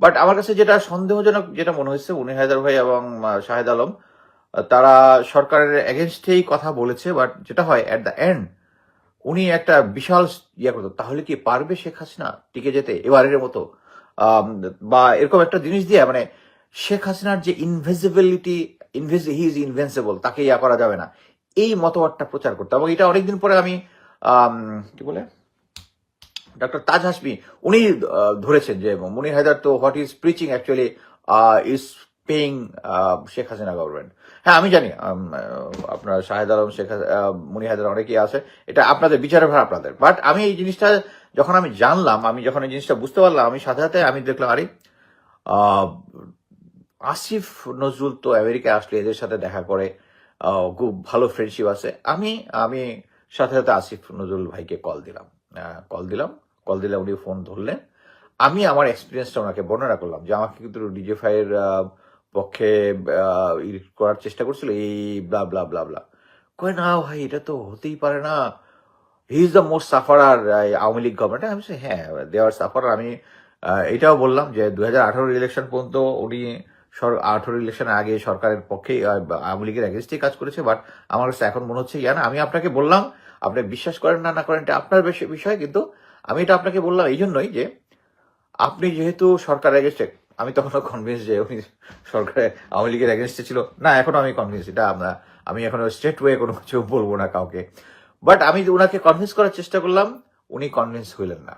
But আমার কাছে যেটা সন্দেহজনক যেটা মনে হয়েছে উনি হায়দার ভাই এবং শাহেদ আলম তারা সরকারের এগেনস্টেই কথা বলেছে বাট যেটা হয় অ্যাট দ্য এন্ড উনি একটা বিশাল ইয়ে করতো তাহলে কি পারবে শেখ হাসিনা টিকে যেতে এবারের মতো? বা এরকম একটা জিনিস দিয়ে মানে শেখ হাসিনার যে ইনভিজিবিলিটি ইনভিজ হি ইজ ইনভেন্সিবল তাকে ইয়া করা যাবে না। এই মতবাদটা প্রচার করতো। এবং এটা অনেকদিন পরে আমি আম, কি বলে? ডক্টর তাজ হাসমি উনি ধরেছেন যে মুনির হায়দার তো what is preaching actually is paying Sheikh Hasina government হ্যাঁ আমি জানি আপনার শাহেদ আলম শেখ আহ, হায়দার অনেকেই আছে এটা আপনাদের বিচারের ভার আপনাদের। বাট আমি এই জিনিসটা যখন আমি জানলাম আমি যখন এই জিনিসটা বুঝতে পারলাম আমি সাথে সাথে আমি দেখলাম আরে আসিফ নজরুল তো আমেরিকায় আসলে এদের সাথে দেখা করে খুব ভালো ফ্রেন্ডশিপ আছে। আমি আমি সাথে সাথে আসিফ নজরুল ভাইকে কল দিলাম। কল দিলাম। কল দিলে উনি ফোন ধরলেন। আমি আমার এক্সপিরিয়েন্সটা ওনাকে বর্ণনা করলাম যে, আমাকে কিন্তু ডিজে ফাইয়ের পক্ষে করার চেষ্টা করছিল। এই ব্লা ব্লা ব্লা ব্লা কয়, না ভাই, এটা তো হতেই পারে না। He is the most sufferer Awami League government আমি হ্যাঁ দেওয়ার সাফারার আমি এটাও বললাম যে দু হাজার আঠারো ইলেকশন পর্যন্ত উনি আঠারো ইলেকশনের আগে সরকারের পক্ষে আওয়ামী লীগের এগেনস্টে কাজ করেছে বাট আমার কাছে এখন মনে হচ্ছে, ইয়ানা, আমি আপনাকে বললাম আপনি বিশ্বাস করেন না না করেন, এটা আপনার বিষয়, কিন্তু আমি এটা আপনাকে বললাম এই জন্যই যে আপনি যেহেতু সরকার এগেনস্টে আমি তখনও কনভিন্স যে উনি সরকারে আওয়ামী লীগের এগেনস্টে ছিল। না এখনও আমি কনভিন্স এটা আমরা, আমি এখনও স্ট্রেট ওয়ে কোনো কিছু বলব না কাউকে। বাট আমি ওনাকে কনভিন্স করার চেষ্টা করলাম, উনি কনভিন্স হইলেন না।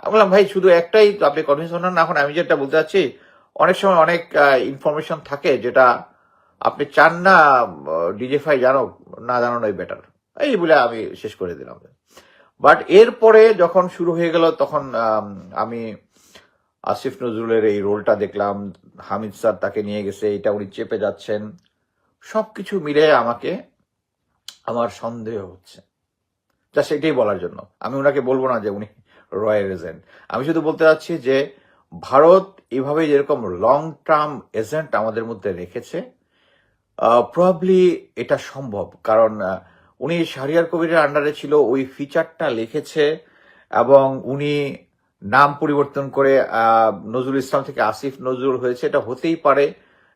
আমি বললাম, ভাই, শুধু একটাই আপনি কনভিন্স হন না, এখন আমি যেটা বলতে চাচ্ছি, অনেক সময় অনেক ইনফরমেশন থাকে যেটা আপনি চান না ডিজেফাই জানো না জানানোই বেটার এই বলে আমি শেষ করে দিলাম। বাট এরপরে যখন শুরু হয়ে গেল, তখন, আমি আসিফ নজরুলের এই রোলটা দেখলাম। হামিদ স্যার তাকে নিয়ে গেছে, এটা উনি চেপে যাচ্ছেন। সবকিছু মিলে আমাকে আমার সন্দেহ হচ্ছে। জাস্ট এটাই বলার জন্য। আমি ওনাকে বলব না যে উনি রয়্যাল এজেন্ট। আমি শুধু বলতে চাচ্ছি যে ভারত এভাবে যেরকম লং টার্ম এজেন্ট আমাদের মধ্যে রেখেছে প্রবাবলি এটা সম্ভব। কারণ উনি শাহরিয়ার কবিরের আন্ডারে ছিল, ওই ফিচারটা লিখেছে এবং উনি নাম পরিবর্তন করে নজরুল ইসলাম থেকে আসিফ নজরুল হয়েছে। এটা হতেই পারে,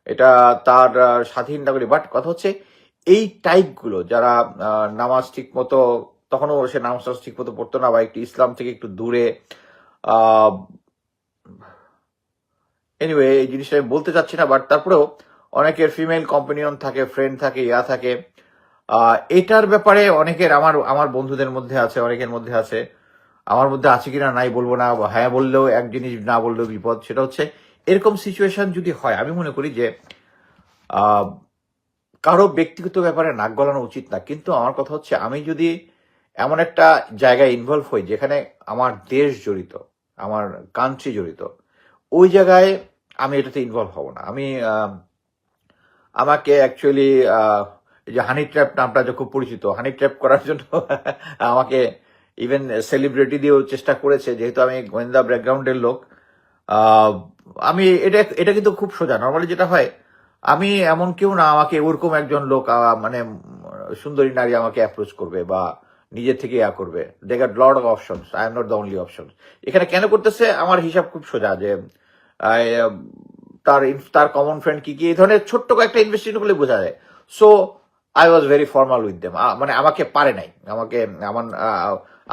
এটা তার স্বাধীন নাগরিক। বাট কথা হচ্ছে, এই টাইপগুলো যারা নামাজ ঠিক মতো তখনও সে নামাজ ঠিক মতো পড়তো না বা একটু ইসলাম থেকে একটু দূরে এনিওয়ে এই জিনিসটা আমি বলতে চাচ্ছি না বাট তারপরেও অনেকের ফিমেল কম্পানিয়ন থাকে ফ্রেন্ড থাকে, ইয়া থাকে। এটার ব্যাপারে অনেকের আমার আমার বন্ধুদের মধ্যে আছে, অনেকের মধ্যে আছে। আমার মধ্যে আছে কিনা নাই বলব না হ্যাঁ বললেও এক জিনিস, না বললেও বিপদ, সেটা হচ্ছে এরকম সিচুয়েশন যদি হয়, আমি মনে করি যে কারও ব্যক্তিগত ব্যাপারে নাক গলানো উচিত না। কিন্তু আমার কথা হচ্ছে, আমি যদি এমন একটা জায়গায় ইনভলভ হই, যেখানে আমার দেশ জড়িত, আমার কান্ট্রি জড়িত, ওই জায়গায় আমি এটাতে ইনভলভ হব না। আমি আমাকে অ্যাকচুয়ালি যে হানি ট্র্যাপ নামটা যে খুব পরিচিত হানি ট্র্যাপ করার জন্য আমাকে ইভেন সেলিব্রিটি দিয়েও চেষ্টা করেছে, যেহেতু আমি গোয়েন্দা ব্যাকগ্রাউন্ডের লোক। আমি এটা এটা কিন্তু খুব সোজা। নর্মালি যেটা হয়, আমি এমন কেউ না, আমাকে ওরকম একজন লোক মানে সুন্দরী নারী আমাকে অ্যাপ্রোচ করবে বা নিজের থেকে ইয়া করবে। They got lot of option I am not the only option এখানে কেন করতেছে, আমার হিসাব খুব সোজা যে তার তার কমন ফ্রেন্ড কি কি, এই ধরনের ছোট্ট কয়েকটা ইনভেস্টিগেশন করলে বোঝা যায়। So I was very formal with them মানে আমাকে পারে নাই। আমাকে, আমার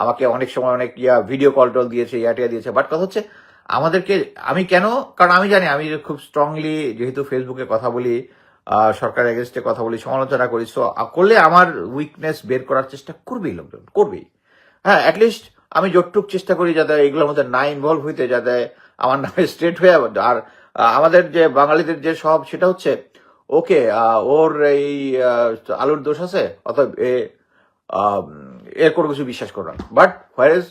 আমাকে অনেক সময় অনেক, ইয়া ভিডিও কল টল দিয়েছে, ইয়া, টিয়া দিয়েছে। বাট কথা হচ্ছে, আমাদেরকে, আমি কেন, কারণ আমি জানি, আমি খুব স্ট্রংলি যেহেতু ফেসবুকে কথা বলি সরকার এগেনস্টে কথা বলি, সমালোচনা করি সো করলে আমার উইকনেস বের করার চেষ্টা করবেই লোকজন, করবেই। হ্যাঁ অ্যাটলিস্ট আমি যতটুক চেষ্টা করি যাতে এগুলোর মধ্যে না ইনভলভ হইতে, যাতে আমার নামে স্ট্রেট হয়ে। আর আমাদের যে বাঙালিদের যে সব, সেটা হচ্ছে ওকে ওর এই আলুর দোষ আছে? অথবা এ এর কোনো কিছু বিশ্বাস করো না। বাট, হোয়ারেজ,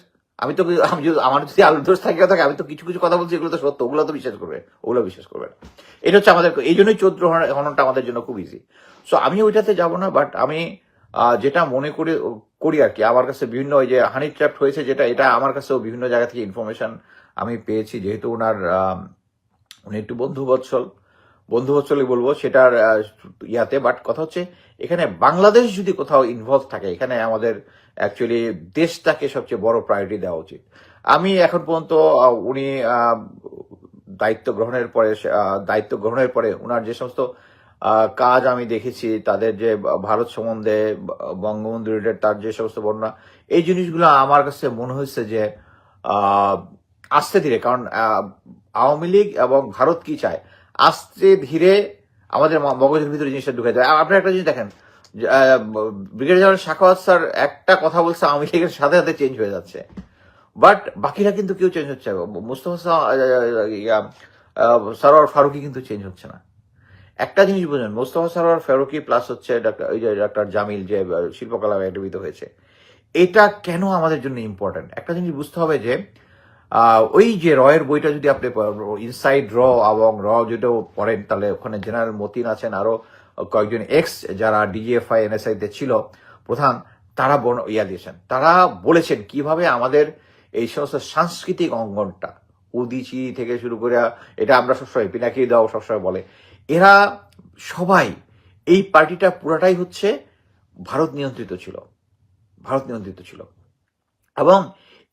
আমি তো, আমি যদি, আমার যদি আলুর দোষ থাকে থাকে, আমি তো কিছু কিছু কথা বলছি, এগুলো তো সত্য, ওগুলো তো বিশ্বাস করবে, ওগুলো বিশ্বাস করবে না। এটা হচ্ছে আমাদের, এই জন্যই চৌদ্র হননটা আমাদের জন্য খুব ইজি সো আমি ওইটাতে যাব না বাট আমি যেটা মনে করি করি আর কি, আমার কাছে বিভিন্ন ওই যে হানি ট্র্যাপ হয়েছে যেটা, এটা আমার কাছেও বিভিন্ন জায়গা থেকে ইনফরমেশন আমি পেয়েছি, যেহেতু ওনার উনি একটু বন্ধু বৎসল বন্ধু বৎসলই বলব, সেটার ইয়াতে বাট কথা হচ্ছে, এখানে বাংলাদেশ যদি কোথাও ইনভলভ থাকে, এখানে আমাদের অ্যাকচুয়ালি দেশটাকে সবচেয়ে বড় প্রায়োরিটি দেওয়া উচিত। আমি এখন পর্যন্ত উনি দায়িত্ব গ্রহণের পরে দায়িত্ব গ্রহণের পরে ওনার যে সমস্ত কাজ আমি দেখেছি, তাদের যে, ভারত সম্বন্ধে, বঙ্গবন্ধু রিলেটেড তার যে সমস্ত বর্ণনা, এই জিনিসগুলো আমার কাছে মনে হয়েছে যে আস্তে ধীরে কারণ আওয়ামী লীগ এবং ভারত কি চায়? আস্তে ধীরে আমাদের মগজের ভিতরে জিনিসটা ঢুকে যায়। আপনার একটা জিনিস দেখেন ব্রিগেডিয়ার জেনারেল শাখাওয়াত স্যার একটা কথা বলছে আওয়ামী লীগের সাথে সাথে চেঞ্জ হয়ে যাচ্ছে। বাট বাকিরা কিন্তু কেউ চেঞ্জ হচ্ছে। মুস্তফা সরোয়ার ফারুকি কিন্তু চেঞ্জ হচ্ছে না। একটা জিনিস বুঝুন, মোস্তফা সরোয়ার ফারুকি প্লাস হচ্ছে ওই যে ডাক্তার জামিল যে শিল্পকলা একাডেমিতে হয়েছে। এটা কেন আমাদের জন্য ইম্পর্টেন্ট একটা জিনিস বুঝতে হবে যে ওই যে রয়ের বইটা যদি আপনি ইনসাইড র এবং র যেটাও পড়েন, তাহলে ওখানে জেনারেল মতিন আছেন, আরও কয়েকজন এক্স যারা ডিজিএফআই এনএসআই তে ছিল, প্রধান, তারা ইয়া দিয়েছেন। তারা বলেছেন, কীভাবে আমাদের এই সমস্ত সাংস্কৃতিক অঙ্গনটা, উদিচি থেকে শুরু করে, এটা আমরা সবসময় পিনাকি দাও সবসময় বলে, এরা সবাই এই পার্টিটা পুরাটাই হচ্ছে ভারত নিয়ন্ত্রিত ছিল। ভারত নিয়ন্ত্রিত ছিল। এবং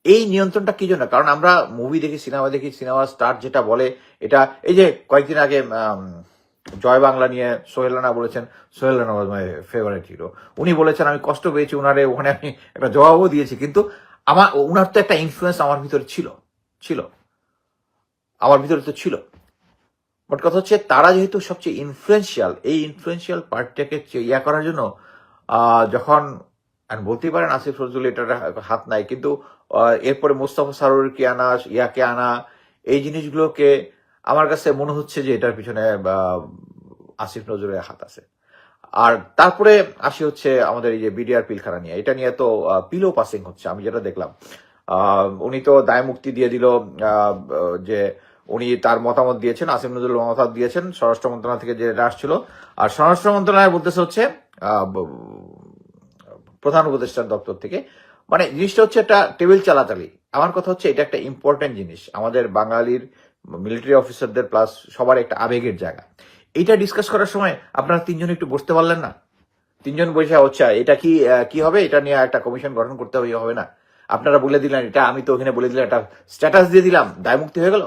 এই নিয়ন্ত্রণটা কি জন্য? কারণ আমরা মুভি দেখি সিনেমা দেখি সিনেমা স্টার যেটা বলে, এটা এই যে কয়েকদিন আগে জয় বাংলা নিয়ে সোহেল রানা বলেছেন সোহেল রানা ফেভারিট হিরো উনি বলেছেন, আমি কষ্ট পেয়েছি উনারে, ওখানে আমি একটা জবাবও দিয়েছি, কিন্তু আমার, উনার তো একটা ইনফ্লুয়েন্স আমার ভিতরে ছিল ছিল। আমার ভিতরে তো ছিল। বাট কথা হচ্ছে, তারা যেহেতু সবচেয়ে ইনফ্লুয়েন্সিয়াল এই ইনফ্লুয়েন্সিয়াল পার্টিটাকে ইয়া করার জন্য যখন বলতেই পারেন, আসিফ নজরুল এটার হাত নাই, কিন্তু এরপরে মোস্তফা সারোরকে আনা, ইয়াকে আনা, এই জিনিসগুলোকে আমার কাছে মনে হচ্ছে যে এটার পিছনে আসিফ নজরুলের হাত আছে। আর তারপরে আসি হচ্ছে আমাদের এই যে বিডিআর পিলখানা নিয়ে এটা নিয়ে তো পিলো পাসিং হচ্ছে, আমি যেটা দেখলাম। উনি তো দায় মুক্তি দিয়ে দিল যে উনি তার মতামত দিয়েছেন, আসিফ নজরুল মতামত দিয়েছেন, স্বরাষ্ট্র মন্ত্রণালয় থেকে যেটা আসছিল আর স্বরাষ্ট্র মন্ত্রণালয় বলতেছে হচ্ছে প্রধান উপদেষ্টার দপ্তর থেকে মানে জিনিসটা হচ্ছে একটা টেবিল চালাচালি আমার কথা হচ্ছে এটা একটা ইম্পর্টেন্ট জিনিস। আমাদের বাঙালির মিলিটারি অফিসারদের প্লাস সবার একটা আবেগের জায়গা। এটা ডিসকাস করার সময় আপনারা তিনজন একটু বসতে পারলেন না? তিনজন বসে হচ্ছে এটা কি কি হবে? এটা নিয়ে একটা কমিশন গঠন করতে হবে হবে না। আপনারা বলে দিলেন, এটা আমি তো ওখানে বলে দিলাম, একটা স্ট্যাটাস দিয়ে দিলাম, দায়মুক্তি হয়ে গেল?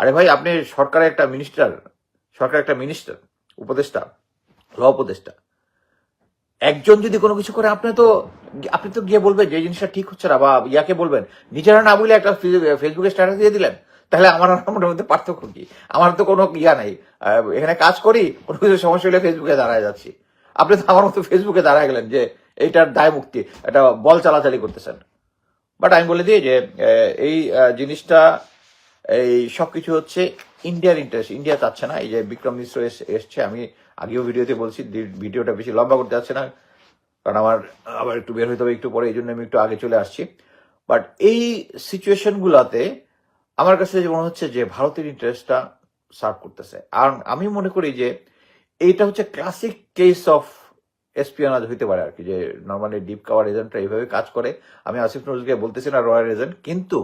আরে ভাই, আপনি সরকারের একটা মিনিস্টার সরকার একটা মিনিস্টার উপদেষ্টা ল উপদেষ্টা একজন যদি কোনো কিছু করে, আপনি তো আপনি তো গিয়ে বলবেন যে জিনিসটা ঠিক হচ্ছে না, বা ইয়াকে বলবেন, নিজেরা না বলে একটা ফেসবুকে স্ট্যাটাস দিয়ে দিলেন, তাহলে আমার আমার মধ্যে পার্থক্য কি? আমার তো কোনো ইয়া নাই। এখানে কাজ করি, কোনো কিছু সমস্যা হলে ফেসবুকে দাঁড়ায় যাচ্ছি। আপনি তো আমার মতো ফেসবুকে দাঁড়ায় গেলেন যে, এইটার দায় মুক্তি, একটা বল চালাচালি করতেছেন। বাট আমি বলে দিই যে এই জিনিসটা, এই সবকিছু হচ্ছে ইন্ডিয়ার ইন্টারেস্ট ইন্ডিয়া চাচ্ছে না। এই যে বিক্রম মিশ্র এস- এসছে, আমি আগেও ভিডিওতে বলছি ভিডিওটা বেশি লম্বা করতে যাচ্ছে না, কারণ আমার, আবার একটু বের হইতে হবে একটু পরে এই জন্য আমি একটু আগে চলে আসছি। বাট এই সিচুয়েশনগুলোতে আমার কাছে মনে হচ্ছে যে ভারতের ইন্টারেস্টটা সার্ভ করতেছে। আর আমি মনে করি যে এইটা হচ্ছে ক্লাসিক কেস অফ এসপিওনাজ হইতে পারে আর কি, যে নর্মালি ডিপ কাভার এজেন্টরা এইভাবে কাজ করে। আমি আসিফ নজরুলকে বলতেছি না রয়্যাল এজেন্ট কিন্তু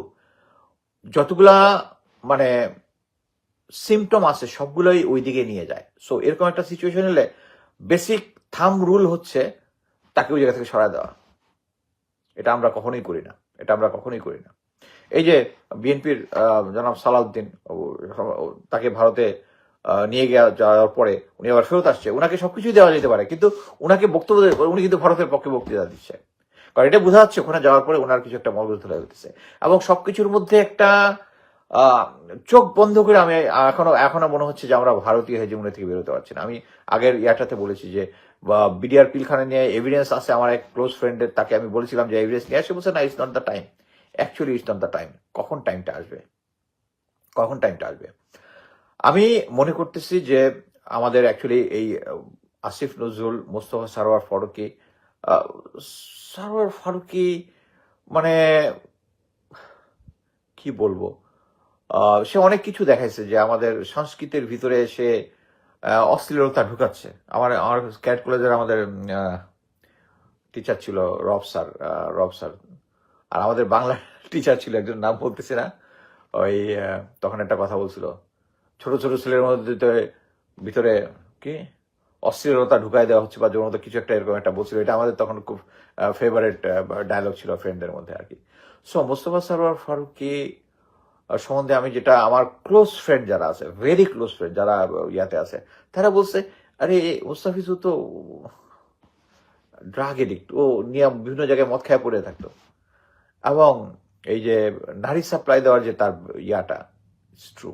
যতগুলা মানে সিমটম আছে, সবগুলোই ওই দিকে নিয়ে যায়। সো এরকম একটা সিচুয়েশন হলে বেসিক থাম রুল হচ্ছে তাকে ওই জায়গা থেকে সরায় দেওয়া। এটা আমরা কখনোই করি না। এটা আমরা কখনোই করি না। এই যে বিএনপির জনাব সালাউদ্দিন তাকে ভারতে নিয়ে গিয়ে যাওয়ার পরে উনি আবার ফেরত আসছে। ওনাকে সবকিছুই দেওয়া যেতে পারে, কিন্তু ওনাকে বক্তব্য উনি কিন্তু ভারতের পক্ষে বক্তৃতা দিচ্ছে। কারণ এটা বোঝা যাচ্ছে, ওখানে যাওয়ার পরে ওনার কিছু একটা মগজ ধরে হতেছে। এবং সবকিছুর মধ্যে একটা চোখ বন্ধ করে আমি এখনও এখনও মনে হচ্ছে যে আমরা ভারতীয় হেজেমনি থেকে বেরোতে পারছি না। আমি আগের ইয়াটাতে বলেছি যে বিডিআর পিলখানা নিয়ে এভিডেন্স আছে, আমার এক ক্লোজ ফ্রেন্ডের তাকে আমি বলেছিলাম যে এভিডেন্স নিয়ে আসে। বলছে, না it's not the time actually it's not the time কখন টাইমটা আসবে? কখন টাইমটা আসবে? আমি মনে করতেছি যে আমাদের অ্যাকচুয়ালি এই আসিফ নজরুল, মোস্তফা সারোয়ার ফারুকি সারোয়ার ফারুকি মানে কি বলব? সে অনেক কিছু দেখাইছে যে আমাদের সংস্কৃতির ভিতরে সে অশ্লীলতা ঢুকাচ্ছে। আমার আমার ক্যাট কলেজের আমাদের টিচার ছিল রব স্যার রব স্যার। আর আমাদের বাংলা টিচার ছিল একজন নাম বলতেছি না। ওই তখন একটা কথা বলছিল ছোট ছোট ছেলের মধ্যে ভিতরে কি? অশ্লীলতা ঢুকাই দেওয়া হচ্ছে বা যৌনতা কিছু একটা এরকম একটা বলছিল। এটা আমাদের তখন খুব ফেভারিট ডায়লগ ছিল ফ্রেন্ডদের মধ্যে আর কি। সো মোস্তফা সরোয়ার ফারুকি আহ, সম্বন্ধে আমি যেটা আমার ক্লোজ ফ্রেন্ড যারা আছে ভেরি ক্লোজ ফ্রেন্ড যারা ইয়াতে আছে, তারা বলছে, আরে মুস্তাফিজও তো ড্রাগ এডিক্ট ও নিয়ম বিভিন্ন জায়গায় মদ খায় পড়ে থাকতো। এবং এই যে নারী সাপ্লাই দেওয়ার যে তার ইয়াটা ইটস ট্রু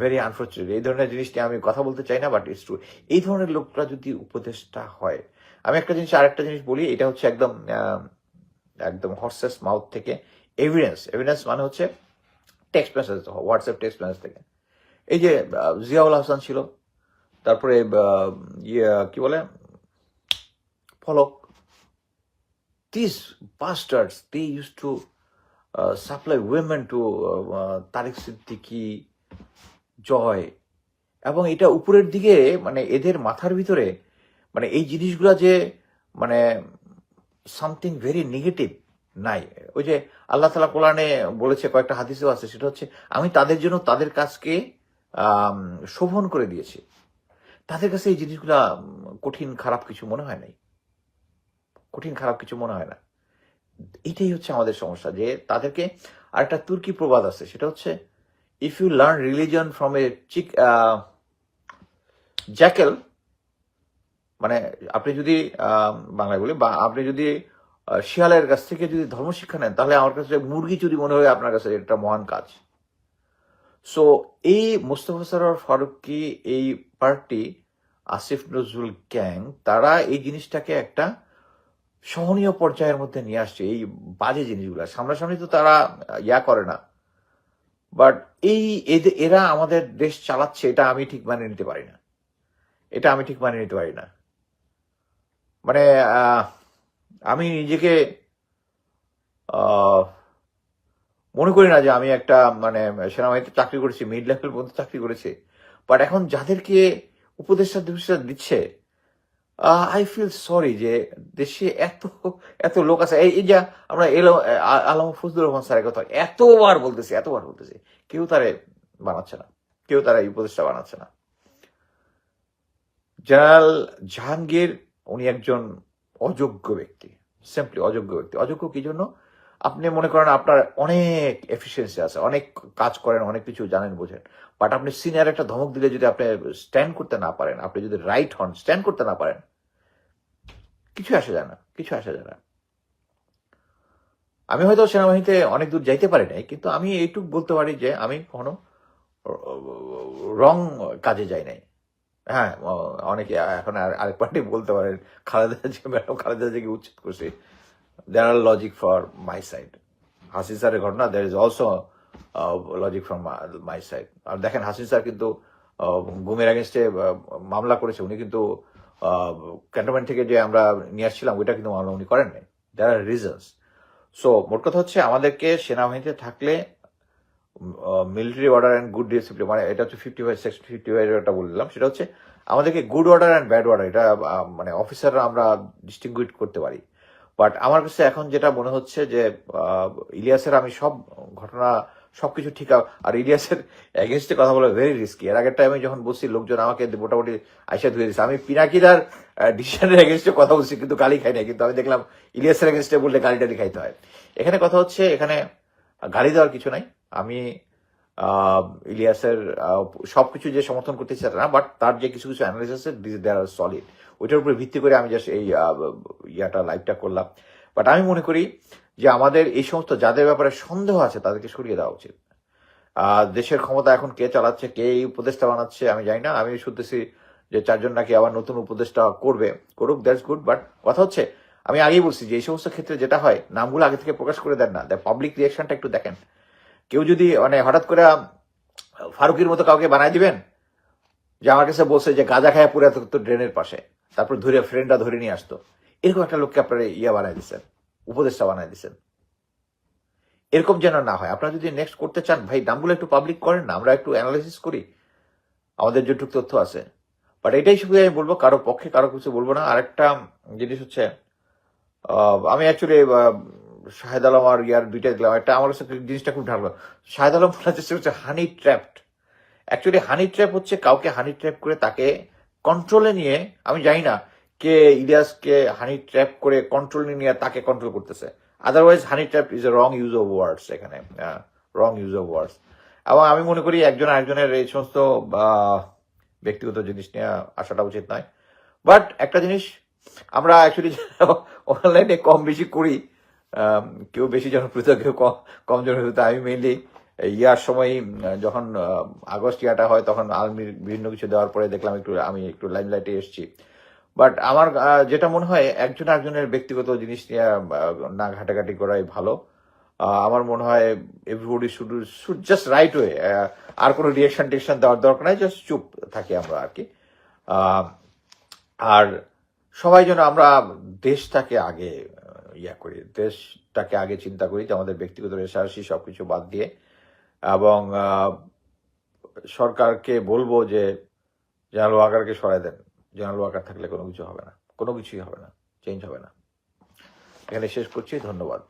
ভেরি আনফর্চুনেট এই ধরনের জিনিস নিয়ে আমি কথা বলতে চাই না বাট ইটস ট্রু এই ধরনের লোকটা যদি উপদেষ্টা হয়, আমি একটা জিনিস, আরেকটা জিনিস বলি, এটা হচ্ছে একদম একদম হর্সেস মাউথ থেকে এভিডেন্স এভিডেন্স মানে হচ্ছে text message WhatsApp text message থেকে। এই যে জিয়াউল হাসান ছিল, তারপরে ইয়ে কি বলে? ফলক। This bastards, they use to supply women to Tariq Siddiqui, Joy. এবং এটা উপরের দিকে মানে এদের মাথার ভিতরে মানে এই জিনিসগুলা যে মানে সামথিং ভেরি নেগেটিভ নাই। ওই যে আল্লাহ তালা কোরআনে বলেছে, কয়েকটা হাদিসেও আছে, সেটা হচ্ছে, আমি তাদের জন্য তাদের কাজকে শোভন করে দিয়েছি। তাদের কাছে এই জিনিসগুলা কঠিন, খারাপ কিছু মনে হয় নাই। কঠিন, খারাপ কিছু মনে হয় না। এটাই হচ্ছে আমাদের সমস্যা, যে তাদেরকে আর একটা তুর্কি প্রবাদ আছে, সেটা হচ্ছে if you learn religion from a chick jackal মানে আপনি যদি বাংলায় বলি, বা আপনি যদি শিয়ালের কাছ থেকে যদি ধর্মশিক্ষা নেন, তাহলে আমার কাছে মুরগি চুরি মনে হয় আপনার কাছে এটা মহান কাজ। সো এই মুস্তফা সরোয়ার ফারুকি, এই পার্টি, আসিফ নজরুল গ্যাং, তারা এই জিনিসটাকে একটা সহনীয় পর্যায়ের মধ্যে নিয়ে আসছে, এই বাজে জিনিসগুলো। সামনাসামনি তো তারা ইয়া করে না। বাট এই এরা আমাদের দেশ চালাচ্ছে, এটা আমি ঠিক মানে নিতে পারি না। এটা আমি ঠিক মানে নিতে পারি না। মানে আমি নিজেকে মনে করি না যে আমি একটা মানে সেনাবাহিনীতে চাকরি করেছি মিড লেভেল পর্যন্ত চাকরি করেছি। বাট এখন যাদেরকে উপদেষ্টা দিবসটা দিচ্ছে আই ফিল সরি যে দেশে এত এত লোক আছে। এই যে আমরা এলো আলম ফজলুর রহমান স্যারের কথা, এতবার বলতেছি এতবার বলতেছি, কেউ তারে বানাচ্ছে না। কেউ তারা এই উপদেষ্টা বানাচ্ছে না। জেনারেল জাহাঙ্গীর, উনি একজন অযোগ্য ব্যক্তি সিম্পলি অযোগ্য ব্যক্তি অযোগ্য কি জন্য আপনি মনে করেন আপনার অনেক এফিসিয়েন্সি আছে অনেক কাজ করেন অনেক কিছু জানেন বোঝেন বাট আপনি সিনিয়র একটা ধমক দিলে যদি আপনি স্ট্যান্ড করতে না পারেন আপনি যদি রাইট হন স্ট্যান্ড করতে না পারেন কিছু আসে যায় না কিছু আসে যায় না আমি হয়তো সেনাবাহিনীতে অনেক দূর যাইতে পারি নাই কিন্তু আমি এইটুকু বলতে পারি যে আমি কখনো রং কাজে যাই নাই হ্যাঁ অনেকে এখন আর আরেক পার্টি বলতে পারেন, খালেদা যে ম্যাডাম, খালেদা জিকে উচ্ছেদ করছে? There are logic for my side Hasin স্যারের ঘটনা দের is also logic for my side আর দেখেন, হাসিন স্যার কিন্তু গুমের অ্যাগেনস্টে মামলা করেছে। উনি কিন্তু ক্যান্টনমেন্ট থেকে যে আমরা নিয়ে আসছিলাম, ওইটা কিন্তু মামলা উনি করেন নাই দেয়ার আর রিজনস সো মোট কথা হচ্ছে, আমাদেরকে সেনাবাহিনীতে থাকলে military order and good discipline মানে এটা হচ্ছে fifty five section fifty five এটা বললাম। সেটা হচ্ছে আমাদেরকে good order and bad order এটা মানে অফিসাররা আমরা ডিস্টিংগুইট করতে পারি। বাট আমার কাছে এখন যেটা মনে হচ্ছে যে ইলিয়াসের আমি সব ঘটনা, সবকিছু ঠিক আ- আর ইলিয়াসের এগেনস্টে কথা বলা ভেরি রিস্কি এর আগের টাইমে যখন বসছি লোকজন আমাকে মোটামুটি আইসা ধুয়ে দিচ্ছে আমি পিনাকিদার ডিসিশনের এগেনস্টে কথা বলছি, কিন্তু গালি খাই না কিন্তু আমি দেখলাম ইলিয়াসের এগেনস্টে বললে গালি টালি খাইতে হয়। এখানে কথা হচ্ছে, এখানে গালি দেওয়ার কিছু নাই। আমি ইলিয়াসের আহ, সবকিছু যে সমর্থন করতে চাই না বাট তার যে কিছু কিছু অ্যানালিসিস আছে দেয়ার আর সলিড ওইটার উপরে ভিত্তি করে আমি জাস্ট এই ইয়াটা লাইভটা করলাম। বাট আমি মনে করি যে আমাদের এই সমস্ত যাদের ব্যাপারে সন্দেহ আছে তাদেরকে সরিয়ে দেওয়া উচিত। দেশের ক্ষমতা এখন কে চালাচ্ছে কে এই উপদেষ্টা বানাচ্ছে আমি জানি না। আমি শুনতেছি যে চারজন নাকি আবার নতুন উপদেষ্টা করবে। করুক দ্যাটস গুড বাট কথা হচ্ছে আমি আগেই বলছি যে এই সমস্ত ক্ষেত্রে যেটা হয় নামগুলো আগে থেকে প্রকাশ করে দেন না। দ্য পাবলিক রিয়াকশনটা একটু দেখেন। কেউ যদি মানে হঠাৎ করে ফারুকির মতো কাউকে বানাই দিবেন, যে আমার কাছে বলছে যে গাঁজা খায় পুরো তো ড্রেনের পাশে, তারপর ধরে ফ্রেন্ডরা ধরে নিয়ে আসতো। এরকম একটা লোককে আপনারা ইয়া বানাই দিচ্ছেন উপদেষ্টা বানাই দিচ্ছেন এরকম যেন না হয়। আপনারা যদি নেক্সট করতে চান, ভাই, নামগুলো একটু পাবলিক করেন না, আমরা একটু অ্যানালাইসিস করি। আমাদের যেটুকু তথ্য আছে। বাট এটাই শুধু আমি বলব, কারও পক্ষে কারও কিছু বলব না। আরেকটা জিনিস হচ্ছে আমি অ্যাকচুয়ালি শাহেদ আলম আর ইয়ার দুইটা দিলাম। একটা আমার কাছে জিনিসটা খুব ঢাকলো শাহেদ আলম বলার চেষ্টা হচ্ছে honey trapped actually honey trap হচ্ছে কাউকে হানি ট্র্যাপ করে তাকে কন্ট্রোলে নিয়ে, আমি জানি না কে ইলিয়াসকে হানি ট্র্যাপ করে কন্ট্রোলে নিয়ে তাকে কন্ট্রোল করতেছে। Otherwise honey trap is a wrong use of words এখানে রং ইউজ অফ ওয়ার্ডস এবং আমি মনে করি একজন আরেকজনের এই সমস্ত ব্যক্তিগত জিনিস নিয়ে আসাটা উচিত নয়। বাট একটা জিনিস, আমরা অ্যাকচুয়ালি অনলাইনে কম বেশি করি। কেউ বেশি জনপ্রিয়তা, কেউ কম জনপ্রিয়তা। আমি মেইনলি ইয়ার সময় যখন আগস্ট ইয়াটা হয়, তখন আর্মির বিভিন্ন কিছু দেওয়ার পরে দেখলাম একটু, আমি একটু লাইমলাইটে এসেছি। বাট আমার যেটা মনে হয়, একজন একজনের ব্যক্তিগত জিনিস নিয়ে না ঘাটাঘাটি করাই ভালো। আমার মনে হয় everybody should should just right away আর কোনো রিয়েকশন টিয়েকশন দেওয়ার দরকার নাই জাস্ট চুপ থাকি আমরা আর কি। আর সবাই যেন আমরা দেশটাকে আগে ইয়া করি। দেশটাকে আগে চিন্তা করি যে আমাদের ব্যক্তিগত রেশারাশি সব কিছু বাদ দিয়ে। এবং সরকারকে বলব যে জেনারেল ওয়াকারকে সরাই দেন। জেনারেল ওয়াকার থাকলে কোনো কিছু হবে না। কোনো কিছুই হবে না। চেঞ্জ হবে না। এখানে শেষ করছি। ধন্যবাদ।